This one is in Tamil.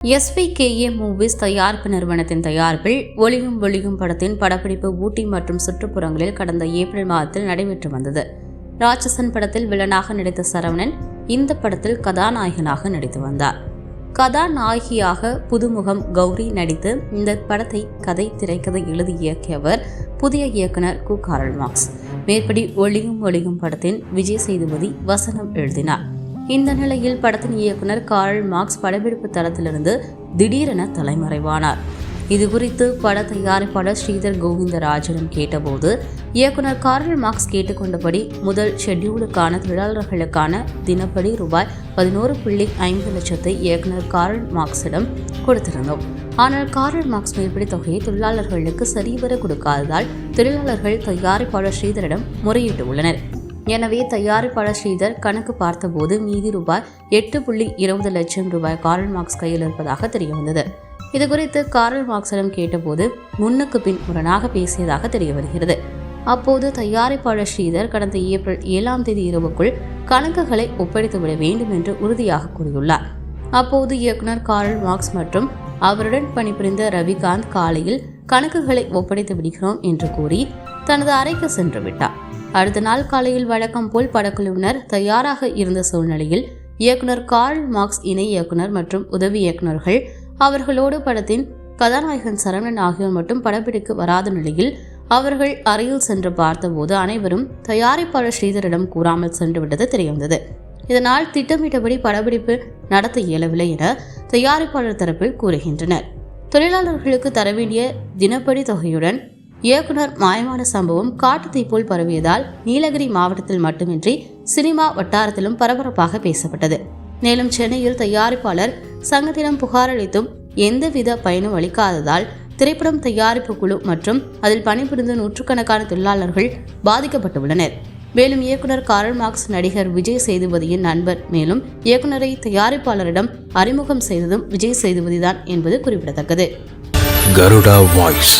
எஸ்விகேஏ மூவிஸ் தயாரிப்பு நிறுவனத்தின் தயாரிப்பில் ஒளியும் ஒளியும் படத்தின் படப்பிடிப்பு ஊட்டி மற்றும் சுற்றுப்புறங்களில் கடந்த ஏப்ரல் மாதத்தில் நடைபெற்று வந்தது. ராட்சசன் படத்தில் வில்லனாக நடித்த சரவணன் இந்த படத்தில் கதாநாயகனாக நடித்து வந்தார். கதாநாயகியாக புதுமுகம் கௌரி நடித்து இந்த படத்தை கதை திரைக்கதை எழுதி இயக்கியவர் புதிய இயக்குனர் கு. காரல் மார்க்ஸ் மேற்படி ஒளியும் ஒளியும் படத்தின் விஜய் சேதுபதி வசனம் எழுதினார். இந்த நிலையில் படத்தின் இயக்குனர் கார்ல் மார்க்ஸ் படப்பிடிப்பு தளத்திலிருந்து திடீரென தலைமறைவானார். இது குறித்து பட தயாரிப்பாளர் ஸ்ரீதர் கோவிந்தராஜனிடம் கேட்டபோது இயக்குனர் கார்ல் மார்க்ஸ் கேட்டுக்கொண்டபடி முதல் ஷெட்யூலுக்கான தொழிலாளர்களுக்கான தினப்படி ரூபாய் பதினோரு புள்ளி ஐம்பது லட்சத்தை இயக்குனர் கார்ல் மார்க்ஸிடம் கொடுத்திருந்தோம். ஆனால் கார்ல் மார்க்ஸ் மேற்படி தொகையை தொழிலாளர்களுக்கு சரிவர கொடுக்காததால் தொழிலாளர்கள் தயாரிப்பாளர் ஸ்ரீதரிடம் முறையிட்டு உள்ளனர். எனவே தயாரிப்பாளர் ஸ்ரீதர் கணக்கு பார்த்தபோது மீதி ரூபாய் எட்டு புள்ளி இருபது லட்சம் ரூபாய் காரல் மார்க்ஸ் கையில் இருப்பதாக தெரியவந்தது. இது குறித்து காரல் மார்க்ஸிடம் கேட்டபோது முன்னுக்கு பின் முரணாக பேசியதாக தெரிய வருகிறது அப்போது தயாரிப்பாளர் ஸ்ரீதர் கடந்த ஏப்ரல் ஏழாம் தேதி இரவுக்குள் கணக்குகளை ஒப்படைத்துவிட வேண்டும் என்று உறுதியாக கூறியுள்ளார். அப்போது இயக்குனர் காரல் மார்க்ஸ் மற்றும் அவருடன் பணிபுரிந்த ரவிகாந்த் காலையில் கணக்குகளை ஒப்படைத்து விடுகிறோம் என்று கூறி தனது அறைக்கு சென்று விட்டார். அடுத்த நாள் காலையில் வழக்கம் போல் படக்குழுவினர் தயாராக இருந்த சூழ்நிலையில் இயக்குனர் கார்ல் மார்க்ஸ் இணை இயக்குனர் மற்றும் உதவி இயக்குனர்கள் அவர்களோடு படத்தின் கதாநாயகன் சரவணன் ஆகியோர் மட்டும் படப்பிடிக்கு வராத நிலையில் அவர்கள் அறையில் சென்று பார்த்தபோது அனைவரும் தயாரிப்பாளர் ஸ்ரீதரிடம் கூறாமல் சென்று விட்டது தெரியவந்தது. இதனால் திட்டமிட்டபடி படப்பிடிப்பு நடத்த இயலவில்லை என தயாரிப்பாளர் தரப்பில் கூறுகின்றனர். தொழிலாளர்களுக்கு தர வேண்டிய தினப்படி தொகையுடன் இயக்குனர் மாயமான சம்பவம் காட்டுத்தீ போல் பரவியதால் நீலகிரி மாவட்டத்தில் மட்டுமின்றி சினிமா வட்டாரத்திலும் பரபரப்பாக பேசப்பட்டது. மேலும் சென்னையில் தயாரிப்பாளர் சங்கத்திடம் புகாரளித்தும் எந்தவித பயனும் அளிக்காததால் திரைப்படம் தயாரிப்பு குழு மற்றும் அதில் பணிபுரிந்த நூற்றுக்கணக்கான தொழிலாளர்கள் பாதிக்கப்பட்டுள்ளனர். மேலும் இயக்குனர் காரல் மார்க்ஸ் நடிகர் விஜய் சேதுபதியின் நண்பர். மேலும் இயக்குனரை தயாரிப்பாளரிடம் அறிமுகம் செய்ததும் விஜய் சேதுபதிதான் என்பது குறிப்பிடத்தக்கது. கருடா வாய்ஸ்.